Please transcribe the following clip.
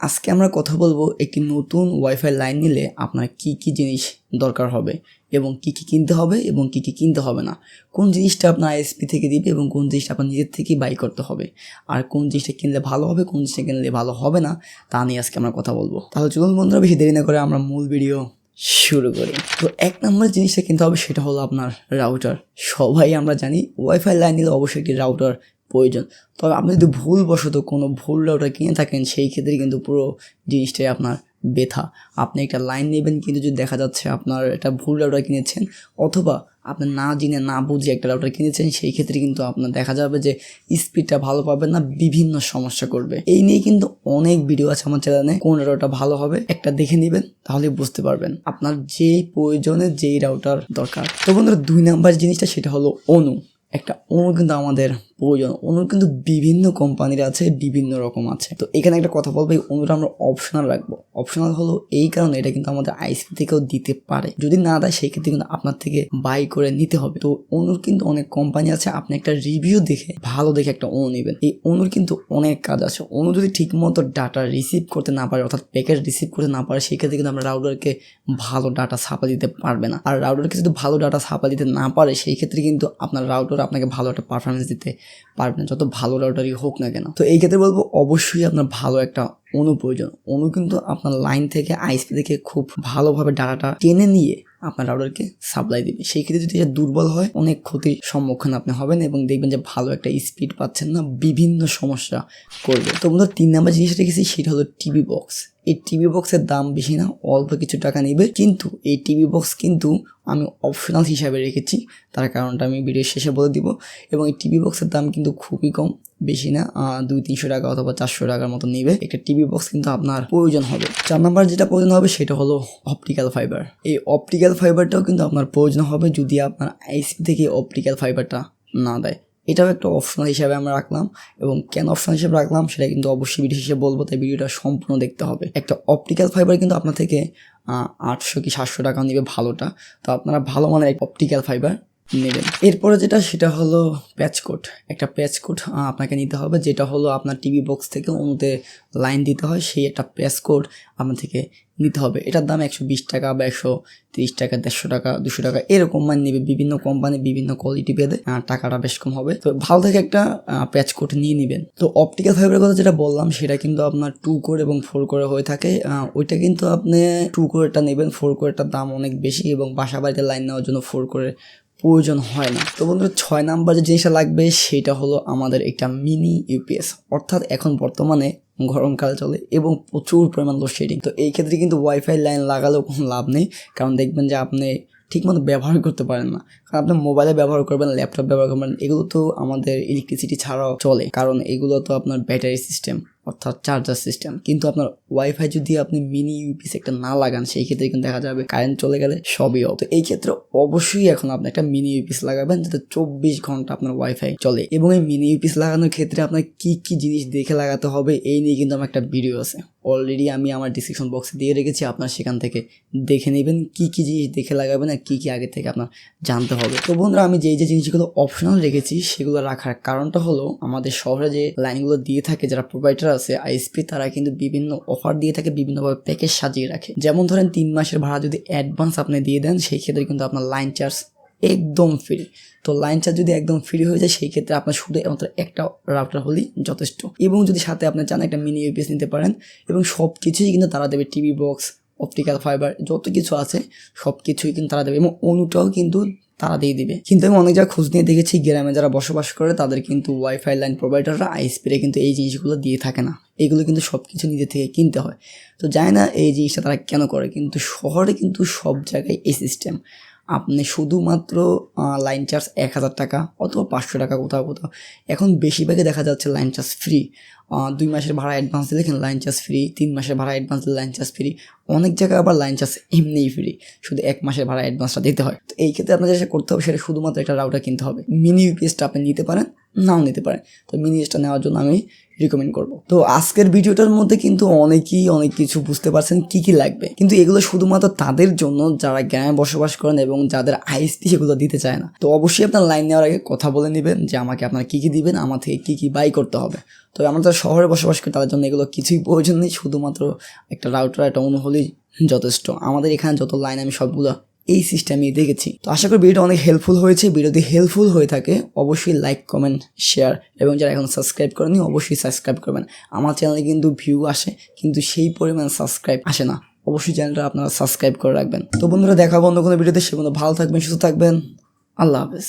আজকে আমরা কথা বলব একটি নতুন ওয়াইফাই লাইন নিলে আপনার কি কি জিনিস দরকার হবে এবং কি কি কিনতে হবে এবং কি কি কিনতে হবে না। কোন জিনিসটা আপনার আইএসপি থেকে দিবে এবং কোন জিনিসটা আপনার নিজের থেকেই বাই করতে হবে। আর কোন জিনিসটা কিনলে ভালো হবে, কোন জিনিসটা কিনলে ভালো হবে না, তা নিয়ে আজকে আমরা কথা বলব। তাহলে চলুন বন্ধুরা, বেশি দেরি না করে আমরা মূল ভিডিও শুরু করি। তো এক নম্বর জিনিসটা কিনতে হবে, সেটা হলো আপনার রাউটার সবাই আমরা জানি ওয়াইফাই লাইন নিলে অবশ্যই একটি রাউটার প্রয়োজন। তবে আপনি যদি ভুলবশত কোনো ভুল রাউটার কিনে থাকেন, সেই ক্ষেত্রে কিন্তু পুরো জিনিসটাই আপনার বেথা। আপনি একটা লাইন নেবেন, কিন্তু যদি দেখা যাচ্ছে আপনার একটা ভুল রাউটার কিনেছেন, অথবা আপনি না জেনে, না বুঝে একটা রাউটার কিনেছেন, সেই ক্ষেত্রে কিন্তু আপনার দেখা যাবে যে স্পিডটা ভালো পাবেন না, বিভিন্ন সমস্যা করবে। এই নিয়ে কিন্তু অনেক ভিডিও আছে আমার চ্যানেলে কোন রাউটার ভালো হবে একটা দেখে নেবেন, তাহলে বুঝতে পারবেন আপনার যেই প্রয়োজনে যেই রাউটার দরকার। তো বন্ধুরা, দুই নাম্বার জিনিসটা সেটা হলো অনু। একটা অনু কিন্তু আমাদের প্রয়োজন। অনুর কিন্তু বিভিন্ন কোম্পানির আছে, বিভিন্ন রকম আছে। তো এখানে একটা কথা বলব, এই অনুটা আমরা অপশনাল রাখব। অপশনাল হলো এই কারণে এটা কিন্তু আমাদের আইসপি থেকেও দিতে পারে। যদি না দেয় সেই ক্ষেত্রে কিন্তু আপনার থেকে বাই করে নিতে হবে। তো অনুর কিন্তু অনেক কোম্পানি আছে, আপনি একটা রিভিউ দেখে ভালো দেখে একটা অনু নেবেন। এই অনুর কিন্তু অনেক কাজ আছে। অনু যদি ঠিক মতো ডাটা রিসিভ করতে না পারে, অর্থাৎ প্যাকেজ রিসিভ করতে না পারে, সেক্ষেত্রে কিন্তু আমরা রাউডারকে ভালো ডাটা ছাপা দিতে পারবে না। আর রাউডারকে যদি ভালো ডাটা ছাপা দিতে না পারে সেই ক্ষেত্রে কিন্তু আপনার রাউটার আপনাকে ভালো একটা পারফরমেন্স দিতে পারবে না যত ভালো রাউটারই হোক না কেন। তো এই ক্ষেত্রে বলব, অবশ্যই আপনার ভালো একটা অনু প্রয়োজন। অনু কিন্তু আপনার লাইন থেকে আইসপি থেকে খুব ভালোভাবে ডাটাটা টেনে নিয়ে আপনার রাউটারকে সাপ্লাই দিবে। সেই ক্ষেত্রে যদি এটা দুর্বল হয়, অনেক ক্ষতির সম্মুখীন আপনি হবেন এবং দেখবেন যে ভালো একটা স্পিড পাচ্ছেন না, বিভিন্ন সমস্যা করবে। তো বন্ধু তিন নাম্বার জিনিস রেখেছি সেটা হলো টিভি বক্স এই টিভি বক্সের দাম বেশি না, অল্প কিছু টাকা নেবে। কিন্তু এই টিভি বক্স কিন্তু আমি অপশনাল হিসাবে রেখেছি। তার কারণটা আমি ভিডিও শেষে বলে দিব। এবং এই টিভি বক্সের দাম কিন্তু খুবই কম। বেশি না দুই তিনশো টাকা অথবা চারশো টাকার মতো নেবে। একটা টিভি বক্স কিন্তু আপনার প্রয়োজন হবে। চার নাম্বার যেটা প্রয়োজন হবে সেটা হলো অপটিক্যাল ফাইবার এই অপটিক্যাল ফাইবারটাও কিন্তু আপনার প্রয়োজন হবে যদি আপনার আইসপি থেকে অপটিক্যাল ফাইবারটা না দেয়। এটাও একটা অপশনাল হিসাবে আমরা রাখলাম এবং কেন অপশনাল হিসেবে রাখলাম সেটা কিন্তু অবশ্যই ভিডিও হিসেবে বলব, তাই ভিডিওটা সম্পূর্ণ দেখতে হবে। একটা অপটিক্যাল ফাইবার কিন্তু আপনার থেকে আটশো কি সাতশো টাকা নেবে ভালোটা। তো আপনারা ভালো মানের অপটিক্যাল ফাইবার নেবেন এরপরে যেটা সেটা হলো প্যাচকোট একটা প্যাচকোট আপনাকে নিতে হবে যেটা হলো আপনার টিভি বক্স থেকে অনুতে লাইন দিতে হয় সেই একটা প্যাচকোড আপনার থেকে নিতে হবে। এটার দাম একশো বিশ টাকা বা একশো তিরিশ টাকা দেড়শো টাকা দুশো টাকা এরকম মানে নেবে বিভিন্ন কোম্পানি বিভিন্ন কোয়ালিটি আহ, টাকাটা বেশ কম হবে। তো ভালো থেকে একটা প্যাচ কোট নিয়ে নেবেন। তো অপটিক্যাল ফাইবারের কথা যেটা বললাম সেটা কিন্তু আপনার টু কোর এবং ফোর করে হয়ে থাকে। ওইটা কিন্তু আপনি টু কোরেরটা নেবেন ফোর কোরেরটার দাম অনেক বেশি এবং বাসা বাড়িতে লাইন নেওয়ার জন্য ফোর করে প্রয়োজন হয় না। তো বন্ধুরা, ছয় নাম্বার যে জিনিসটা লাগবে সেটা হলো আমাদের একটা মিনি ইউপিএস অর্থাৎ এখন বর্তমানে গরমকাল চলে এবং প্রচুর পরিমাণ লোডশেডিং তো এই ক্ষেত্রে কিন্তু ওয়াইফাই লাইন লাগালেও কোনো লাভ নেই। কারণ দেখবেন যে আপনি ঠিকমতো ব্যবহার করতে পারেন না। কারণ আপনি মোবাইলে ব্যবহার করবেন ল্যাপটপ ব্যবহার করবেন, এগুলো তো আমাদের ইলেকট্রিসিটি ছাড়াও চলে। কারণ এগুলো তো আপনার ব্যাটারি সিস্টেম অর্থাৎ চার্জার সিস্টেম কিন্তু আপনার ওয়াইফাই যদি আপনি মিনি ইউপিএস একটা না লাগান, সেই ক্ষেত্রে কিন্তু দেখা যাবে কারেন্ট চলে গেলে সবই হবে এই ক্ষেত্রে অবশ্যই এখন আপনি একটা মিনি ইউপিএস লাগাবেন, যাতে চব্বিশ ঘণ্টা আপনার ওয়াইফাই চলে। এবং এই মিনি ইউপিএস লাগানোর ক্ষেত্রে আপনার কি কি জিনিস দেখে লাগাতে হবে, এই নিয়ে কিন্তু আমার একটা ভিডিও আছে। অলরেডি আমি আমার ডিসক্রিপশন বক্সে দিয়ে রেখেছি, আপনার সেখান থেকে দেখে নেবেন কি কি জিনিস দেখে লাগাবেন আর কি কি আগে থেকে আপনার জানতে হবে। তো বন্ধুরা, আমি যেই যে জিনিসগুলো অপশনাল রেখেছি, সেগুলো রাখার কারণটা হলো, আমাদের শহরে যে লাইনগুলো দিয়ে থাকে, যারা প্রোভাইডার আছে আইএসপি তারা কিন্তু বিভিন্ন অফার দিয়ে থাকে, বিভিন্নভাবে প্যাকেজ সাজিয়ে রাখে। যেমন ধরেন, তিন মাসের ভাড়া যদি অ্যাডভান্স আপনি দিয়ে দেন, সেই ক্ষেত্রে কিন্তু আপনার লাইন চার্জ একদম ফ্রি তো লাইন চার্জ যদি একদম ফ্রি হয়ে যায়, সেই ক্ষেত্রে আপনার শুধু মাত্র একটা রাউটার হলেই যথেষ্ট। এবং যদি সাথে আপনি চান একটা মিনি ইউপিএস নিতে পারেন, এবং সব কিছুই কিন্তু তারা দেবে টিভি বক্স অপটিক্যাল ফাইবার যত কিছু আছে সব কিছুই কিন্তু তারা দেবে। এবং অনুটাও কিন্তু তারা দিয়ে দিবে। কিন্তু আমি অনেক জায়গায় খোঁজ নিয়ে দেখেছি, গ্রামে যারা বসবাস করে, তাদের কিন্তু ওয়াইফাই লাইন প্রোভাইডাররা আইএসপিরে কিন্তু এই জিনিসগুলো দিয়ে থাকে না। এগুলো কিন্তু সব কিছু নিজে থেকে কিনতে হয়। তো জানি না এই জিনিসটা তারা কেন করে, কিন্তু শহরে কিন্তু সব জায়গায় এই সিস্টেম আপনি শুধুমাত্র লাইন চার্জ এক হাজার টাকা অথবা পাঁচশো টাকা কোথাও কোথাও। এখন বেশিরভাগই দেখা যাচ্ছে লাইন চার্জ ফ্রি দুই মাসের ভাড়া অ্যাডভান্স দিলে এখানে লাইন চার্জ ফ্রি তিন মাসের ভাড়া অ্যাডভান্স দিলে লাইন চার্জ ফ্রি অনেক জায়গায় আবার লাইন চার্জ এমনিই ফ্রি শুধু এক মাসের ভাড়া অ্যাডভান্সটা দিতে হয়। তো এই ক্ষেত্রে আপনার যেটা করতে হবে সেটা শুধুমাত্র একটা রাউটার কিনতে হবে। মিনি ইউপিএসটা আপনি নিতে পারেন নাও নিতে পারেন। তো মিনি এসটা নেওয়ার জন্য আমি রিকমেন্ড করব। তো আজকের ভিডিওটার মধ্যে কিন্তু অনেকেই অনেক কিছু বুঝতে পারছেন কি কি লাগবে। কিন্তু এগুলো শুধুমাত্র তাদের জন্য যারা গ্রামে বসবাস করেন এবং যাদের আইএসপি সেগুলো দিতে চায় না। তো অবশ্যই আপনার লাইন নেওয়ার আগে কথা বলে নেবেন যে আমাকে আপনারা কী কী দিবেন, আমার থেকে কী কী বাই করতে হবে। তবে আমরা যারা শহরে বসবাস করি তাদের জন্য এগুলো কিছুই প্রয়োজন নেই, শুধুমাত্র একটা রাউটার একটা অনু হলেই যথেষ্ট। আমাদের এখানে যত লাইন আমি সবগুলো এই সিস্টেমে দেখেছি। তো আশা করি ভিডিওটা অনেক হেল্পফুল হয়েছে। ভিডিওটি হেল্পফুল হয়ে থাকে, অবশ্যই লাইক কমেন্ট শেয়ার এবং যারা এখন সাবস্ক্রাইব করেনি, অবশ্যই সাবস্ক্রাইব করবেন। আমার চ্যানেলে কিন্তু ভিউ আসে, কিন্তু সেই পরিমাণ সাবস্ক্রাইব আসে না। অবশ্যই চ্যানেলটা আপনারা সাবস্ক্রাইব করে রাখবেন। তো বন্ধুরা, দেখা বন্ধ কোনো ভিডিওতে সে ভালো থাকবেন, সুস্থ থাকবেন। আল্লাহ হাফেজ।